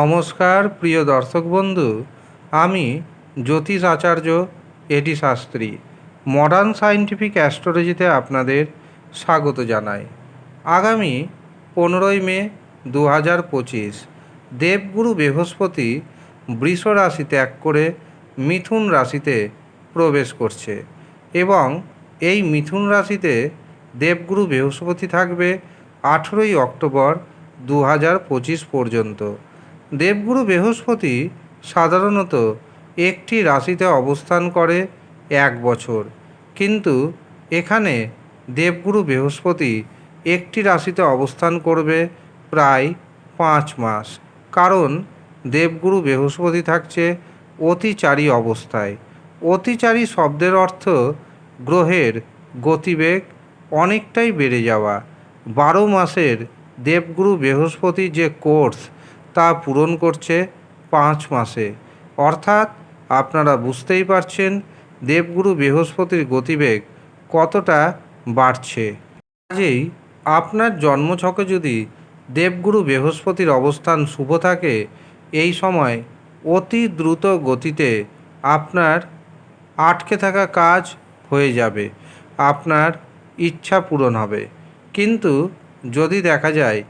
নমস্কার, প্রিয় দর্শক বন্ধু। আমি জ্যোতিষ আচার্য এটি শাস্ত্রী। মডার্ন সায়েন্টিফিক অ্যাস্ট্রোলজিতে আপনাদের স্বাগত জানাই। আগামী পনেরোই মে দু হাজার পঁচিশ, দেবগুরু বৃহস্পতি বৃষ রাশি ত্যাগ করে মিথুন রাশিতে প্রবেশ করছে এবং এই মিথুন রাশিতে দেবগুরু বৃহস্পতি থাকবে আঠেরোই অক্টোবর দু হাজার পঁচিশ পর্যন্ত। দেবগুরু বৃহস্পতি সাধারণত একটি রাশিতে অবস্থান করে এক বছর। কিন্তু এখানে দেবগুরু বৃহস্পতি একটি রাশিতে অবস্থান করবে প্রায় পাঁচ মাস। কারণ দেবগুরু বৃহস্পতি থাকছে অতিচারী অবস্থায়। অতিচারী শব্দের অর্থ গ্রহের গতিবেগ অনেকটাই বেড়ে যাওয়া। বারো মাসের দেবগুরু বৃহস্পতি যে কোর্স তা পূরণ করছে পাঁচ মাসে। অর্থাৎ আপনারা বুঝতেই পারছেন দেবগুরু বৃহস্পতির গতিবেগ কতটা বাড়ছে। কাজেই আপনার জন্মছকে যদি দেবগুরু বৃহস্পতির অবস্থান শুভ থাকে, এই সময় অতি দ্রুত গতিতে আপনার আটকে থাকা কাজ হয়ে যাবে, আপনার ইচ্ছা পূরণ হবে। কিন্তু যদি দেখা যায়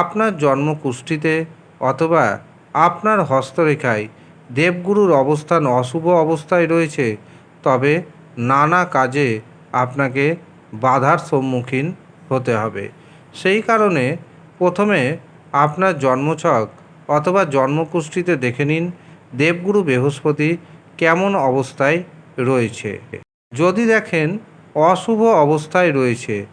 আপনার জন্মকুষ্ঠিতে অথবা আপনার হস্তরেখায় দেবগুরুর অবস্থান অশুভ অবস্থায় রয়েছে, তবে নানা কাজে আপনাকে বাধার সম্মুখীন হতে হবে। সেই কারণে প্রথমে আপনার জন্মছক অথবা জন্মকুষ্ঠিতে দেখে নিন দেবগুরু বৃহস্পতি কেমন অবস্থায় রয়েছে। যদি দেখেন অশুভ অবস্থায় রয়েছে,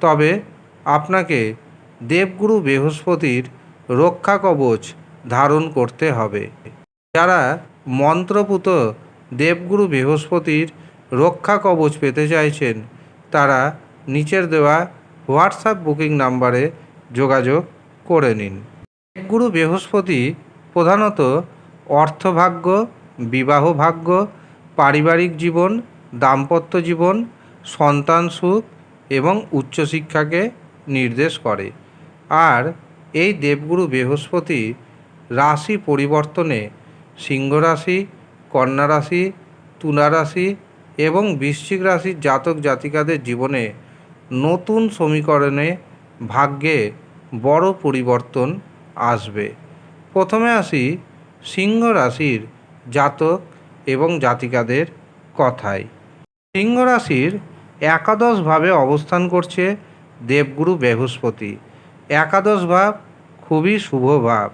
তবে আপনাকে দেবগুরু বৃহস্পতির রক্ষা কবচ ধারণ করতে হবে। যারা মন্ত্রপুত দেবগুরু বৃহস্পতির রক্ষা কবচ পেতে চাইছেন, তারা নিচের দেওয়া হোয়াটসঅ্যাপ বুকিং নাম্বারে যোগাযোগ করে নিন। দেবগুরু বৃহস্পতি প্রধানত অর্থভাগ্য বিবাহ ভাগ্য পারিবারিক জীবন, দাম্পত্য জীবন, সন্তান সুখ এবং উচ্চশিক্ষাকে নির্দেশ করে। আর এই দেবগুরু বৃহস্পতি রাশি পরিবর্তনে সিংহ রাশি কন্যা রাশি তুলা রাশি এবং বৃশ্চিক রাশির জাতক জাতিকাদের জীবনে নতুন সমীকরণে ভাগ্যে বড় পরিবর্তন আসবে। প্রথমে আসি সিংহ রাশির জাতক এবং জাতিকাদের কথায়। সিংহ রাশির একাদশভাবে অবস্থান করছে দেবগুরু বৃহস্পতি। একাদশ ভাব খুবই শুভ ভাব।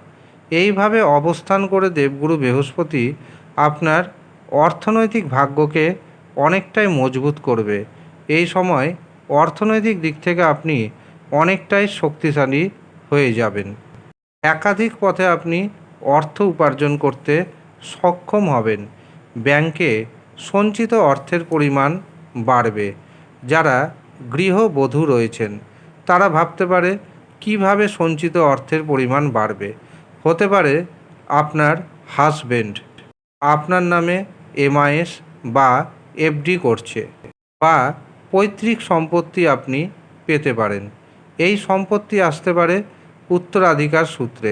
এইভাবে অবস্থান করে দেবগুরু বৃহস্পতি আপনার অর্থনৈতিক ভাগ্যকে অনেকটাই মজবুত করবে। এই সময় অর্থনৈতিক দিক থেকে আপনি অনেকটাই শক্তিশালী হয়ে যাবেন। একাধিক পথে আপনি অর্থ উপার্জন করতে সক্ষম হবেন। ব্যাংকে সঞ্চিত অর্থের পরিমাণ বাড়বে। যারা গৃহবধূ রয়েছেন, তারা ভাবতে পারে কীভাবে সঞ্চিত অর্থের পরিমাণ বাড়বে? হতে পারে আপনার হাজবেন্ড। আপনার নামে এমআইএস বা এফডি করছে বা পৈতৃক সম্পত্তি আপনি পেতে পারেন। এই সম্পত্তি আসতে পারে উত্তরাধিকার সূত্রে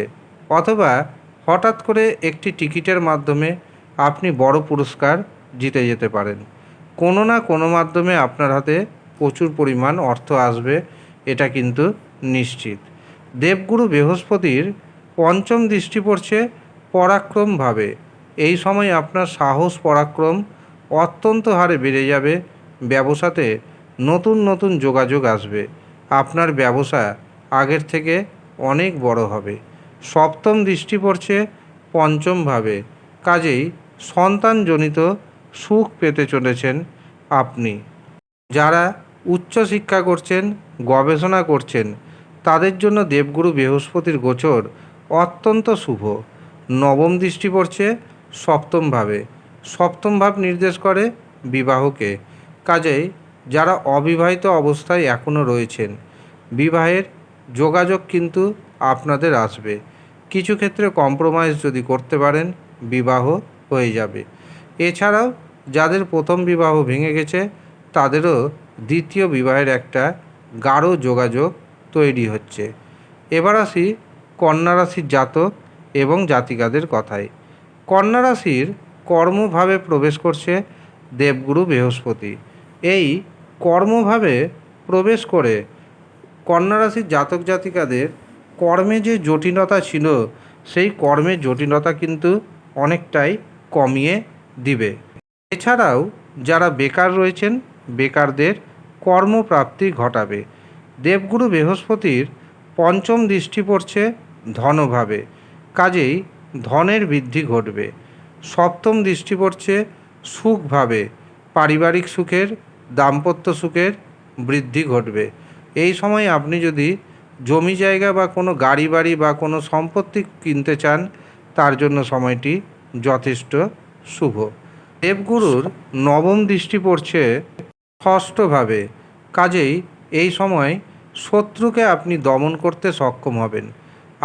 অথবা হঠাৎ করে একটি টিকিটের মাধ্যমে আপনি বড় পুরস্কার জিতে যেতে পারেন। কোনো না কোনো মাধ্যমে আপনার হাতে প্রচুর পরিমাণ অর্থ আসবে এটা কিন্তু নিশ্চিত। দেবগুরু বৃহস্পতির পঞ্চম দৃষ্টি পড়ছে পরাক্রমভাবে। এই সময় আপনার সাহস, পরাক্রম অত্যন্ত হারে বেড়ে যাবে। ব্যবসাতে নতুন নতুন যোগাযোগ আসবে। আপনার ব্যবসা আগের থেকে অনেক বড় হবে। সপ্তম দৃষ্টি পড়ছে পঞ্চমভাবে। কাজেই সন্তানজনিত সুখ পেতে চলেছেন আপনি। যারা উচ্চশিক্ষা করছেন, গবেষণা করছেন। তাদের জন্য দেবগুরু বৃহস্পতির গোচর অত্যন্ত শুভ। নবম দৃষ্টি পড়ছে সপ্তমভাবে সপ্তম ভাব নির্দেশ করে বিবাহকে। কাজেই যারা অবিবাহিত অবস্থায় এখনও রয়েছেন, বিবাহের যোগাযোগ কিন্তু আপনাদের আসবে। কিছু ক্ষেত্রে কম্প্রোমাইজ যদি করতে পারেন, বিবাহ হয়ে যাবে। এছাড়াও যাদের প্রথম বিবাহ ভেঙে গেছে, তাদেরও দ্বিতীয় বিবাহের একটা গাঢ় যোগাযোগ তৈরি হচ্ছে। এবার আসি কন্যা রাশির জাতক এবং জাতিকাদের কথায়। কন্যা রাশির কর্মভাবে প্রবেশ করছে দেবগুরু বৃহস্পতি। এই কর্মভাবে প্রবেশ করে কন্যা রাশির জাতক জাতিকাদের কর্মে যে জটিলতা ছিল, সেই কর্মের জটিলতা কিন্তু অনেকটাই কমিয়ে দিবে। এছাড়াও যারা বেকার রয়েছেন বেকারদের কর্মপ্রাপ্তি ঘটাবে। দেবগুরু বৃহস্পতির পঞ্চম দৃষ্টি পড়ছে ধনভাবে, কাজেই ধনের বৃদ্ধি ঘটবে। সপ্তম দৃষ্টি পড়ছে সুখভাবে, পারিবারিক সুখের, দাম্পত্য সুখের বৃদ্ধি ঘটবে। এই সময় আপনি যদি জমি জায়গা বা কোনো গাড়ি বাড়ি বা কোনো সম্পত্তি কিনতে চান, তার জন্য সময়টি যথেষ্ট শুভ। দেবগুরুর নবম দৃষ্টি পড়ছে ষষ্ঠভাবে কাজেই এই সময় শত্রুকে আপনি দমন করতে সক্ষম হবেন।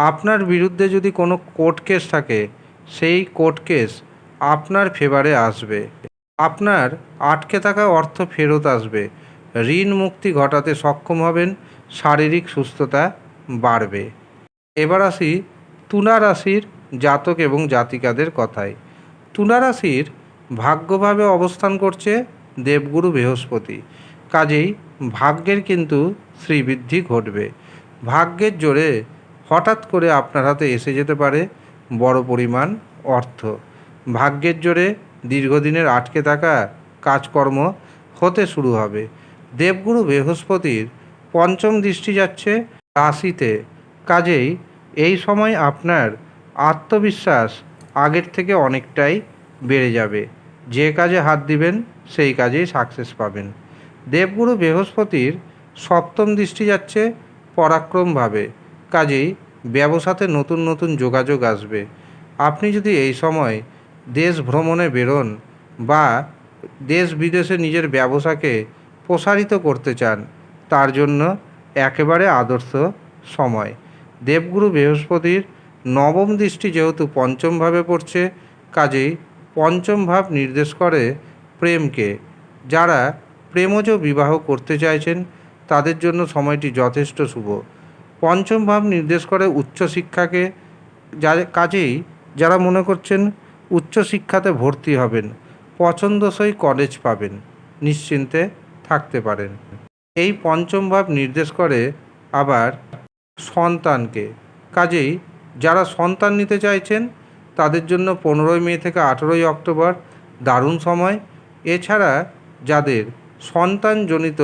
আপনার বিরুদ্ধে যদি কোনো কোর্ট কেস থাকে, সেই কোর্ট কেস আপনার ফেভারে আসবে। আপনার আটকে থাকা অর্থ ফেরত আসবে। ঋণ মুক্তি ঘটাতে সক্ষম হবেন, শারীরিক সুস্থতা বাড়বে। এবার আসি তুলা রাশির জাতক এবং জাতিকাদের কথায়। তুলা রাশির ভাগ্যভাবে অবস্থান করছে দেবগুরু বৃহস্পতি। কাজেই ভাগ্যের কিন্তু শ্রীবৃদ্ধি ঘটবে। ভাগ্যের জোরে হঠাৎ করে আপনার হাতে এসে যেতে পারে বড় পরিমাণ অর্থ। ভাগ্যের জোরে দীর্ঘদিনের আটকে থাকা কাজকর্ম হতে শুরু হবে। দেবগুরু বৃহস্পতির পঞ্চম দৃষ্টি যাচ্ছে রাশিতে। কাজেই এই সময় আপনার আত্মবিশ্বাস আগের থেকে অনেকটাই বেড়ে যাবে। যে কাজে হাত দিবেন, সেই কাজেই সাকসেস পাবেন। দেবগুরু বৃহস্পতির সপ্তম দৃষ্টি যাচ্ছে পরাক্রমভাবে, কাজেই ব্যবসাতে নতুন নতুন যোগাযোগ আসবে। আপনি যদি এই সময় দেশ ভ্রমণে বেরোন বা দেশ বিদেশে নিজের ব্যবসাকে প্রসারিত করতে চান, তার জন্য একেবারে আদর্শ সময়। দেবগুরু বৃহস্পতির নবম দৃষ্টি যেহেতু পঞ্চমভাবে পড়ছে, কাজেই পঞ্চম ভাব নির্দেশ করে প্রেমকে। যারা প্রেমজ বিবাহ করতে চাইছেন, তাদের জন্য সময়টি যথেষ্ট শুভ। পঞ্চম ভাব নির্দেশ করে উচ্চশিক্ষাকে যা কাজেই যারা মনে করছেন উচ্চশিক্ষাতে ভর্তি হবেন, পছন্দসই কলেজ পাবেন, নিশ্চিন্তে থাকতে পারেন। এই পঞ্চম ভাব নির্দেশ করে আবার সন্তানকে। কাজেই যারা সন্তান নিতে চাইছেন তাদের জন্য পনেরোই মে থেকে আঠেরোই অক্টোবর দারুণ সময়। এছাড়া যাদের সন্তানজনিত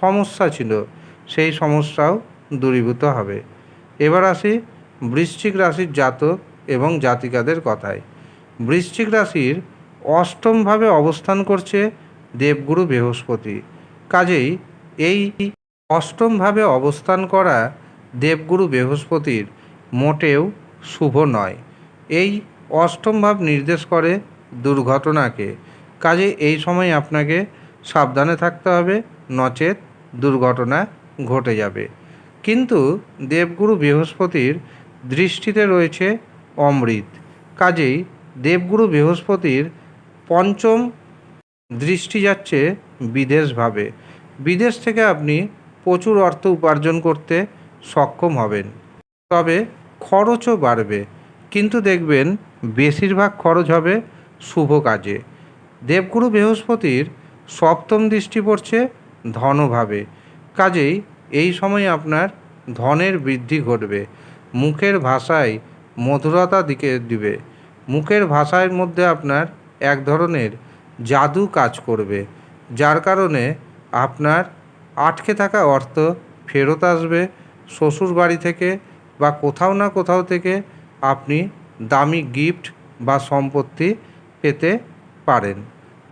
সমস্যা ছিল, সেই সমস্যাও দূরীভূত হবে। এবার আসি বৃশ্চিক রাশির জাতক এবং জাতিকাদের কথায়। বৃশ্চিক রাশির অষ্টমভাবে অবস্থান করছে দেবগুরু বৃহস্পতি। কাজেই এই অষ্টমভাবে অবস্থান করা দেবগুরু বৃহস্পতির মোটেও শুভ নয়। এই অষ্টম ভাব নির্দেশ করে দুর্ঘটনাকে। কাজে এই সময় আপনাকে সাবধানে থাকতে হবে, নচেত দুর্ঘটনা ঘটে যাবে। কিন্তু দেবগুরু বৃহস্পতির দৃষ্টিতে রয়েছে অমৃত। কাজেই দেবগুরু বৃহস্পতির পঞ্চম দৃষ্টি যাচ্ছে বিদেশভাবে বিদেশ থেকে আপনি প্রচুর অর্থ উপার্জন করতে সক্ষম হবেন। তবে খরচও বাড়বে। কিন্তু দেখবেন বেশিরভাগ খরচ হবে শুভ কাজে। দেবগুরু বৃহস্পতির সপ্তম দৃষ্টি পড়ছে ধনভাবে। কাজেই এই সময় আপনার ধনের বৃদ্ধি ঘটবে। মুখের ভাষায় মধুরতা দিকে দিবে। মুখের ভাষার মধ্যে আপনার এক ধরনের জাদু কাজ করবে। যার কারণে আপনার আটকে থাকা অর্থ ফেরত আসবে। শ্বশুর বাড়ি থেকে বা কোথাও না কোথাও থেকে আপনি দামি গিফট বা সম্পত্তি পেতে পারেন।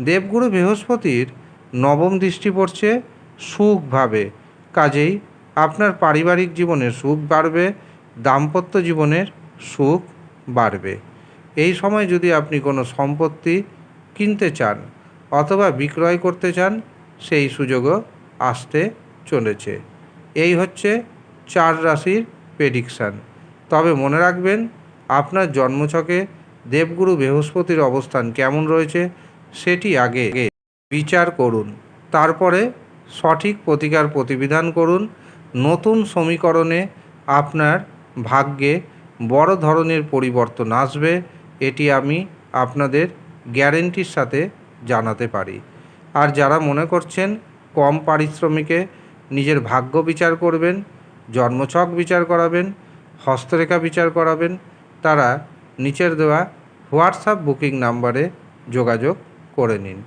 দেবগুরু বৃহস্পতির নবম দৃষ্টি পড়ছে সুখভাবে। কাজেই আপনার পারিবারিক জীবনের সুখ বাড়বে, দাম্পত্য জীবনের সুখ বাড়বে। এই সময় যদি আপনি কোনো সম্পত্তি কিনতে চান অথবা বিক্রয় করতে চান, সেই সুযোগও আসতে চলেছে। এই হচ্ছে চার রাশির প্রেডিকশান তবে মনে রাখবেন আপনার জন্মছকে দেবগুরু বৃহস্পতির অবস্থান কেমন রয়েছে সেটি আগে বিচার করুন। তারপরে সঠিক প্রতিকার প্রতিবিধান করুন। নতুন সমীকরণে আপনার ভাগ্যে বড় ধরনের পরিবর্তন আসবে, এটি আমি আপনাদের গ্যারেন্টির সাথে জানাতে পারি। আর যারা মনে করছেন কম পারিশ্রমিকে নিজের ভাগ্য বিচার করবেন, জন্মছক বিচার করাবেন, হস্তরেখা বিচার করাবেন তারা নিচের দেওয়া হোয়াটসঅ্যাপ বুকিং নাম্বারে যোগাযোগ করে নিন।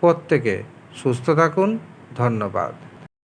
প্রত্যেকে সুস্থ থাকুন। ধন্যবাদ।